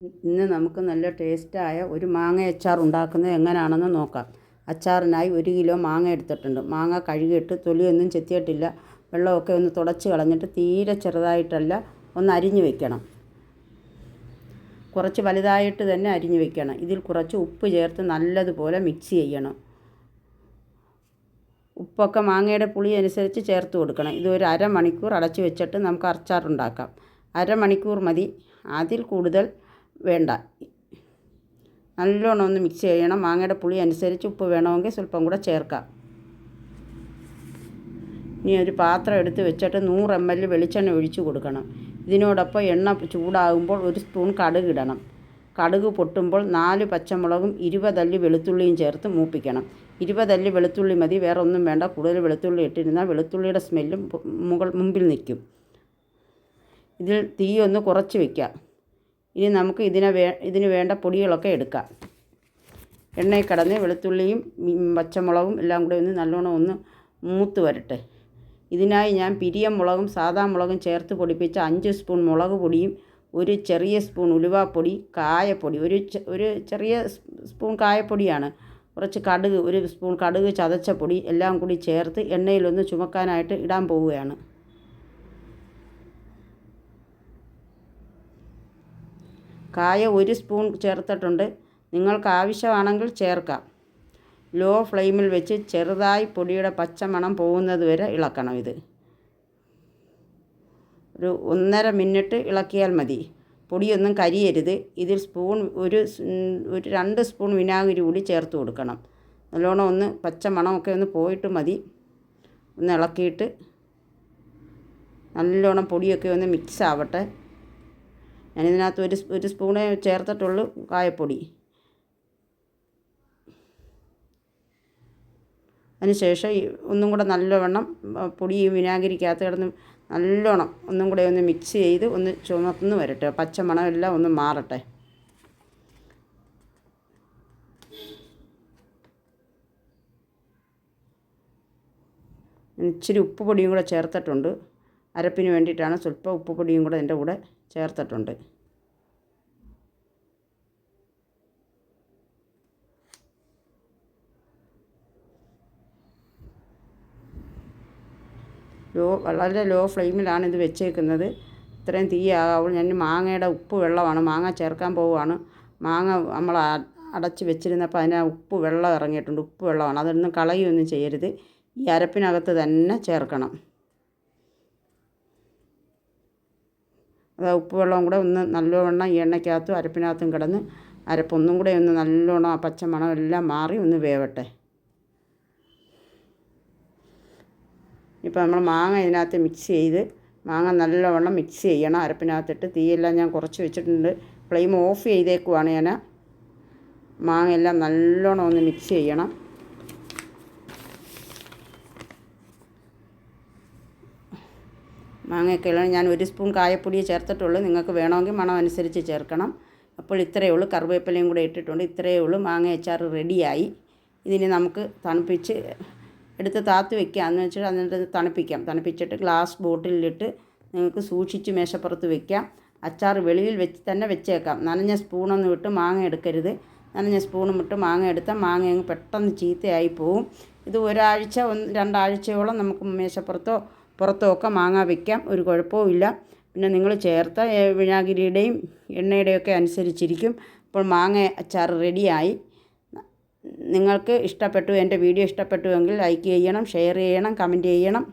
ഇന്ന് നമുക്ക് നല്ല ടേസ്റ്റായ ഒരു മാങ്ങ അച്ചാർ ഉണ്ടാക്കുന്നത് എങ്ങനെയാണെന്ന് നോക്കാം. അച്ചാറിനായി ഒരു കിലോ മാങ്ങ എടുത്തിട്ടുണ്ട്. മാങ്ങ കഴുകിയിട്ട് തൊലിയൊന്നും ചെത്തിയിട്ടില്ല. വെള്ളമൊക്കെ ഒന്ന് തുടച്ച് കളഞ്ഞിട്ട് തീരെ ചെറുതായിട്ടല്ല ഒന്ന് അരിഞ്ഞു വെക്കണം. കുറച്ച് വലുതായിട്ട് തന്നെ അരിഞ്ഞു വെക്കണം. ഇതിൽ കുറച്ച് ഉപ്പ് ചേർത്ത് നല്ലതുപോലെ മിക്സ് ചെയ്യണം. ഉപ്പൊക്കെ മാങ്ങയുടെ പുളി അനുസരിച്ച് ചേർത്ത് കൊടുക്കണം. ഇത് ഒരു അരമണിക്കൂർ അടച്ചു വെച്ചിട്ട് നമുക്ക് അച്ചാർ ഉണ്ടാക്കാം. അരമണിക്കൂർ മതി. അതിൽ കൂടുതൽ വേണ്ട. നല്ലോണം ഒന്ന് മിക്സ് ചെയ്യണം. മാങ്ങയുടെ പുളി അനുസരിച്ച് ഉപ്പ് വേണമെങ്കിൽ സ്വല്പം കൂടെ ചേർക്കാം. ഇനി ഒരു പാത്രം എടുത്ത് വെച്ചിട്ട് നൂറ് എം എൽ വെളിച്ചെണ്ണ ഒഴിച്ചു കൊടുക്കണം. ഇതിനോടൊപ്പം എണ്ണ ചൂടാകുമ്പോൾ ഒരു സ്പൂൺ കടുക് ഇടണം. കടുക് പൊട്ടുമ്പോൾ നാല് പച്ചമുളകും ഇരുപതല്ലി വെളുത്തുള്ളിയും ചേർത്ത് മൂപ്പിക്കണം. ഇരുപതല്ലി വെളുത്തുള്ളി മതി. വേറെ ഒന്നും വേണ്ട. കൂടുതൽ വെളുത്തുള്ളി ഇട്ടിരുന്നാൽ വെളുത്തുള്ളിയുടെ സ്മെല്ലും മുകൾ മുമ്പിൽ നിൽക്കും. ഇതിൽ തീയൊന്ന് കുറച്ച് വയ്ക്കുക ഇനി നമുക്ക് ഇതിനെ വേ ഇതിന് വേണ്ട പൊടികളൊക്കെ എടുക്കാം. എണ്ണയിൽ കടന്ന് വെളുത്തുള്ളിയും പച്ചമുളകും എല്ലാം കൂടെ ഒന്ന് നല്ലോണം ഒന്ന് മൂത്ത് വരട്ടെ. ഇതിനായി ഞാൻ പിരിയം മുളകും സാദാ മുളകും ചേർത്ത് പൊടിപ്പിച്ച അഞ്ച് സ്പൂൺ മുളക് പൊടിയും ഒരു ചെറിയ സ്പൂൺ ഉലുവാപ്പൊടി കായപ്പൊടി. ഒരു ഒരു ചെറിയ സ്പൂൺ കായപ്പൊടിയാണ്. കുറച്ച് കടുക് ഒരു സ്പൂൺ കടുക് ചതച്ച പൊടി എല്ലാം കൂടി ചേർത്ത് എണ്ണയിലൊന്ന് ചുമക്കാനായിട്ട് ഇടാൻ പോവുകയാണ്. കായ ഒരു സ്പൂൺ ചേർത്തിട്ടുണ്ട്. നിങ്ങൾക്ക് ആവശ്യമാണെങ്കിൽ ചേർക്കാം. ലോ ഫ്ലെയിമിൽ വെച്ച് ചെറുതായി പൊടിയുടെ പച്ചമണം പോകുന്നത് വരെ ഇളക്കണം ഇത്. ഒരു ഒന്നര മിനിറ്റ് ഇളക്കിയാൽ മതി. പൊടിയൊന്നും കരിയരുത്. ഇതിൽ സ്പൂൺ ഒരു ഒരു രണ്ട് സ്പൂൺ വിനാഗിരി കൂടി ചേർത്ത് കൊടുക്കണം. നല്ലോണം ഒന്ന് പച്ച മണമൊക്കെ ഒന്ന് പോയിട്ട് മതി. ഒന്ന് ഇളക്കിയിട്ട് നല്ലോണം പൊടിയൊക്കെ ഒന്ന് മിക്സ് ആവട്ടെ. ഞാനിതിനകത്ത് ഒരു ഒരു സ്പൂണേ ചേർത്തിട്ടുള്ളൂ കായപ്പൊടി. അതിനുശേഷം ഒന്നും കൂടെ നല്ലവണ്ണം പൊടി വിനാഗിരിക്കകത്ത് കിടന്ന് നല്ലോണം ഒന്നും കൂടെ ഒന്ന് മിക്സ് ചെയ്ത് ഒന്ന് ചുമന്ന് വരട്ടെ. പച്ചമണം എല്ലാം ഒന്ന് മാറട്ടെ. ഇച്ചിരി ഉപ്പ് പൊടിയും കൂടെ ചേർത്തിട്ടുണ്ട്. അരപ്പിന് വേണ്ടിയിട്ടാണ് സ്വല്പം ഉപ്പുപൊടിയും കൂടെ എന്റെ കൂടെ ചേർത്തിട്ടുണ്ട്. ലോ വളരെ ലോ ഫ്ലെയിമിലാണ് ഇത് വെച്ചേക്കുന്നത്. ഇത്രയും തീ ആകാവുള്ളൂ ഞാൻ മാങ്ങയുടെ ഉപ്പ് വെള്ളമാണ്. മാങ്ങ ചേർക്കാൻ പോവുകയാണ്. മാങ്ങ നമ്മൾ അടച്ച് വെച്ചിരുന്നപ്പോൾ അതിന് ഉപ്പ് വെള്ളം ഇറങ്ങിയിട്ടുണ്ട്. ഉപ്പ് വെള്ളമാണ്. അതൊന്നും കളയുകയൊന്നും ചെയ്യരുത്. ഈ അരപ്പിനകത്ത് തന്നെ ചേർക്കണം. അത് ഉപ്പ് വെള്ളവും കൂടെ ഒന്ന് നല്ലവണ്ണം ഈ എണ്ണയ്ക്കകത്തും അരപ്പിനകത്തും കിടന്ന് അരപ്പൊന്നും കൂടെ ഒന്ന് നല്ലവണ്ണം ആ പച്ചമണം എല്ലാം മാറി ഒന്ന് വേവട്ടെ. ഇപ്പോൾ നമ്മൾ മാങ്ങ ഇതിനകത്ത് മിക്സ് ചെയ്ത് മാങ്ങ നല്ലവണ്ണം മിക്സ് ചെയ്യണം. അരപ്പിനകത്തിട്ട് തീയെല്ലാം ഞാൻ കുറച്ച് വെച്ചിട്ടുണ്ട്. ഫ്ലെയിം ഓഫ് ചെയ്തേക്കുവാണ് ഞാൻ. മാങ്ങ എല്ലാം നല്ലോണം ഒന്ന് മിക്സ് ചെയ്യണം. മാങ്ങയൊക്കെ ഞാൻ ഒരു സ്പൂൺ കായപ്പൊടിയെ ചേർത്തിട്ടുള്ളൂ. നിങ്ങൾക്ക് വേണമെങ്കിൽ മണം അനുസരിച്ച് ചേർക്കണം. അപ്പോൾ ഇത്രയേ ഉള്ളൂ. കറിവേപ്പിലയും കൂടെ ഇട്ടിട്ടുണ്ട്. ഇത്രയേ ഉള്ളൂ. മാങ്ങ അച്ചാർ റെഡിയായി. ഇതിനെ നമുക്ക് തണുപ്പിച്ച് എടുത്ത് താത്ത് വെക്കാമെന്ന് വെച്ചാൽ എന്നിട്ട് തണുപ്പിക്കാം. തണുപ്പിച്ചിട്ട് ഗ്ലാസ് ബോട്ടിലിട്ട് നിങ്ങൾക്ക് സൂക്ഷിച്ച് മേശപ്പുറത്ത് വെക്കാം. അച്ചാർ വെളിയിൽ വെച്ച് തന്നെ വെച്ചേക്കാം. നനഞ്ഞ സ്പൂണൊന്നും ഇട്ട് മാങ്ങ എടുക്കരുത്. നനഞ്ഞ സ്പൂണും ഇട്ട് മാങ്ങ എടുത്താൽ മാങ്ങ അങ്ങ് പെട്ടെന്ന് ചീത്തയായി പോവും. ഇത് ഒരാഴ്ച ഒന്ന് രണ്ടാഴ്ചയോളം നമുക്ക് മേശപ്പുറത്തോ പുറത്തോ ഒക്കെ മാങ്ങ വയ്ക്കാം ഒരു കുഴപ്പവും ഇല്ല. പിന്നെ നിങ്ങൾ ചേർത്ത വിനാഗിരിയുടെയും എണ്ണയുടെയൊക്കെ അനുസരിച്ചിരിക്കും. അപ്പോൾ മാങ്ങ അച്ചാർ റെഡിയായി. നിങ്ങൾക്ക് ഇഷ്ടപ്പെട്ടു എന്റെ വീഡിയോ ഇഷ്ടപ്പെട്ടുവെങ്കിൽ ലൈക്ക് ചെയ്യണം ഷെയർ ചെയ്യണം കമന്റ് ചെയ്യണം.